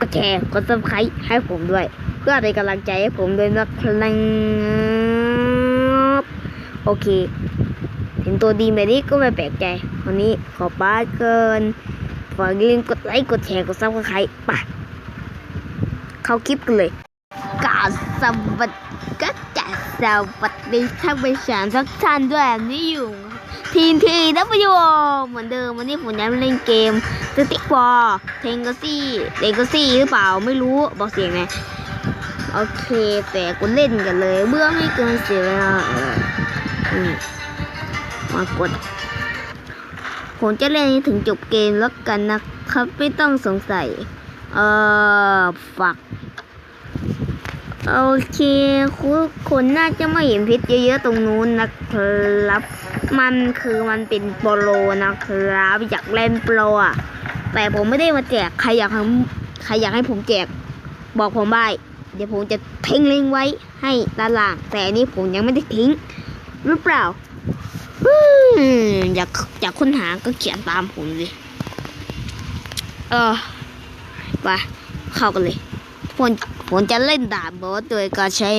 กดแชร์กดซับสไครต์ให้ผมด้วย เพื่อเป็นกำลังใจให้ผมด้วยนะครับโอเค เห็นตัวดีแบบนี้ก็ไม่แปลกใจ วันนี้ขอป้าเกินฝากลืมกดไลค์กดแชร์กดซับสไครต์ป่ะเข้าคลิปกันเลยกาบสวัสดีก็จะสวัสดีท่านผู้ชมทุกท่านด้วยนี่อยู่ ทีนทีนับประโยชน์เหมือนเดิมวันนี้ผมย้ายมาเล่นเกมสติ๊กบอลเทงกซี่เลกซี่หรือเปล่าไม่รู้บอกเสียงไงโอเคแต่กูเล่นกันเลยเบื่อไม่เกินเสียเวลาเมากดผมจะเล่นให้ถึงจบเกมแล้วกันนะครับ ไม่ต้องสงสัย เออฝัก โอเคคุณคนน่าจะไม่เห็นพิษเยอะๆตรงนู้นนะครับ มันคือมันเป็นโปรโลนะครับ อยากเล่นโปรอะ แต่ผมไม่ได้มาแจก ใครอยากให้ใครอยากให้ผมแจก บอกผมได้ เดี๋ยวผมจะทิ้งลิงก์ไว้ให้ด้านล่าง แต่อันนี้ผมยังไม่ได้ทิ้ง หรือเปล่าอืมอยากอยากค้นหาก็เขียนตามผมเลย เออไปเข้ากันเลย ผมผมจะเล่นดาบบอสโดยการใช้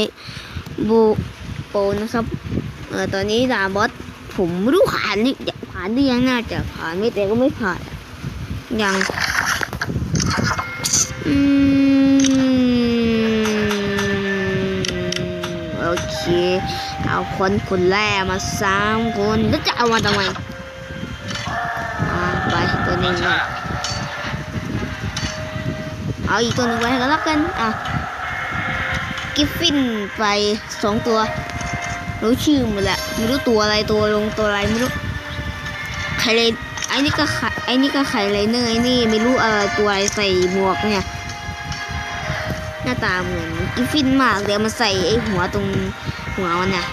บูโปนะครับเออตอนนี้ดาบบอสผมไม่รู้ผ่านนี่ผ่านหรือยังน่าจะผ่านไม่แต่ก็ไม่ผ่านยังอืมโอเคเอาคนคนแรกมาสามคนแล้วจะเอามาทำไมอ่าไปตัวนึ่งมา เอาอีกตัวหนึ่งไว้ก็แล้วกันอะกิฟฟินไปสองตัวรู้ชื่อหมดแหละไม่รู้ตัวอะไรตัวลงตัวอะไรไม่รู้ไคเลนไอ้นี่ก็ไข่ไอ้นี่ก็ไข่ไลเนอร์ไอ้นี่ไม่รู้อะไรตัวอะไรใส่หมวกเนี่ยหน้าตาเหมือนกิฟฟินมากเดี๋ยวมาใส่ไอ้หัวตรงหัวมันน่ะ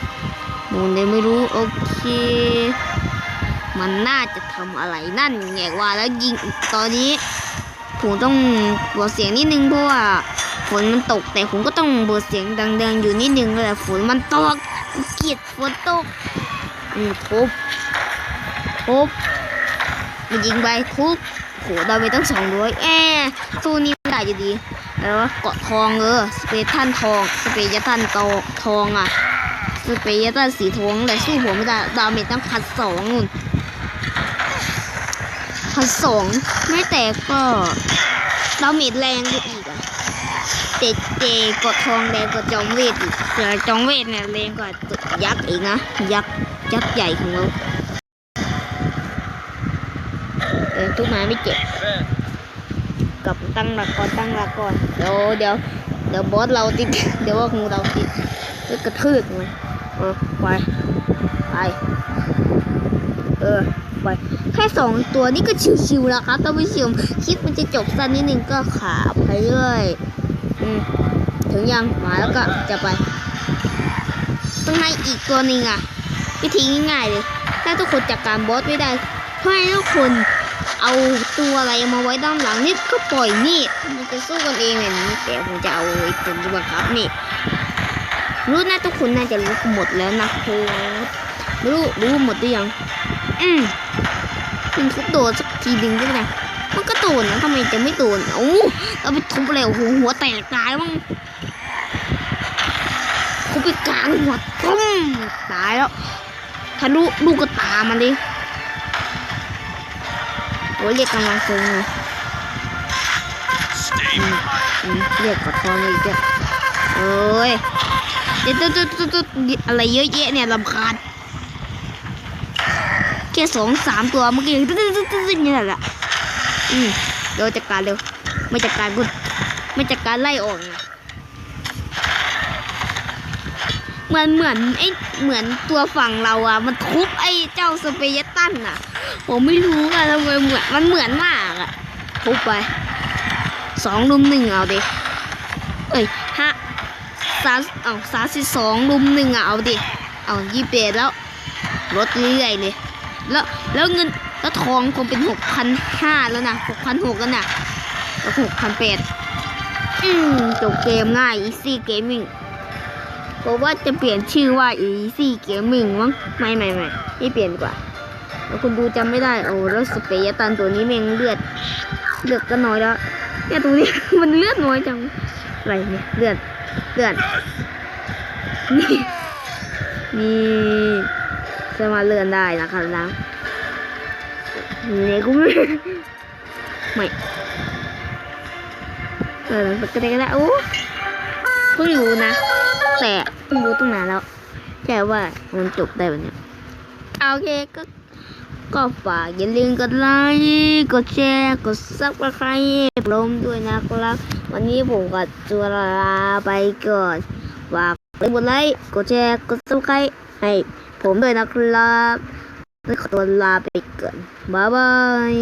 ผมเลยไม่รู้โอเค มันน่าจะทำอะไรนั่นแงว่าแล้วยิงตอนนี้ ผมต้องเบดเสียงนิดนึงเพราะว่าฝนมันตกแต่ผมก็ต้องเบดเสียงดังๆอยู่นิดนึงเลยฝนมันตกเกลียดฝนตกอืมทุบทุบมันยิงไปทุบโหดาไปตั้งสองร้อยแอสู้นี่ไม่ได้อยู่ดีแล้วเกาะทองเออสเปรทันทองสเปรยทันโตทองอะสเปรยทันสีทองแต่สู้ผมไม่ได้ดาเมจตั้งพันสองนู่น พันสองไม่แตกก็ดาเมจแรงกว่อีกอะเจเจกดทองแรงกว่าจอมเวทอีกแต่จอมเวทเนี่ยแรงกว่าตัวยักษ์อีกนะ ยักษ์ยักษ์ใหญ่ของเราเออทุกม้ไม่เจ็บกลับตั้งหลักก่อนตั้งหลักก่อนเดี๋ยวเดี๋ยวเดี๋ยวบอสเราติดเดี๋ยวว่างูเราติดแล้วกระทืบมันเออไปไปเออ ไป แค่สองตัวนี่ก็ชิวๆแล้วครับท่านผู้ชมคลิปมันจะจบสั้นนิดนึงก็ขาไปเรื่อยถึงยังมาแล้วก็จะไปต้องให้อีกตัวหนึ่งอะวิธีง่ายๆเลย ถ้าทุกคนจัดการบอสไม่ได้ให้ทุกคนเอาตัวอะไรมาไว้ด้านหลังนี่ก็ปล่อยนี่มันจะสู้กันเองแบบนี้แต่ผมจะเอาไอ้ตัวนี้มาครับนี่รู้นะทุกคนน่าจะรู้หมดแล้วนะครับไม่รู้รู้หมดหรือยัง อืม มันทุบโดนสักทีดึงได้ไหมมันก็โดนนะทำไมจะไม่โดนโอ้เราไปทุบเลยโอ้โหหัวแตกตายมั้งทุบไปกลางหัวตุ้มตายแล้วทะลุลูกกระตามันดิโอ้ยเรียกกำลังทรงเลยอืมอืมเรียกกดทองเลยจ้ะโอ้ยเดี๋ยวตุ๊ดตุ๊ดตุ๊ดตุ๊ดอะไรเยอะแยะเนี่ยลำคาญ แค่สองสามตัวเมื่อกี้ตึ๊ดตึ๊ดตึ๊ดตึ๊ดนี่แหละอืมเดี๋ยวจัดการเร็ว ไม่จัดการกูไม่จัดการไล่ออกนะเหมือนเหมือนไอ้เหมือนตัวฝั่งเราอะมันทุบไอ้เจ้าสเปยตันอะผมไม่รู้อะทำไมเหมือนมันเหมือนมากอะทุบไปสองลุมหนึ่งเอาดิเอ้ยห้าสามเอาสามสิบสองลุมหนึ่งอะเอาดิเอายี่สิบเอ็ดแล้วลดเรื่อยเลย แล้วแล้วเงินแล้วทองคงเป็นหกพันห้าแล้วนะหกพันหกแล้วนะแล้วหกพันแปดอืมจบเกมง่าย easy gaming ผมว่าจะเปลี่ยนชื่อว่า easy gaming มั้งไม่ไม่ไม่ไม่เปลี่ยนกว่า แล้วคุณดูจำไม่ได้โอ้แล้วสเปยตันตัวนี้แมงเลือดเลือดก็น้อยแล้วเนี่ยตรงนี้มันเลือดน้อยจังอะไรเนี่ยเลือดเลือดนี่นี่ สามารถเลื่อนได้นะครับนะเนี่ยกูไม่ไม่เออมันก็ได้ก็ได้โอ้เพิ่งรู้นะ แต่เพิ่งรู้ตั้งนานแล้วแค่ว่ามันจบได้แบบเนี้ยโอเคก็ก็ฝากอย่าลืมกดไลค์กดแชร์กดซับสไครต์พร้อมด้วยนะครับ วันนี้ผมก็จะลาไปก่อนฝากกดไลค์กดแชร์กดซับสไครให้ ผมด้วยนะครับขอตัวลาไปก่อนบ๊ายบาย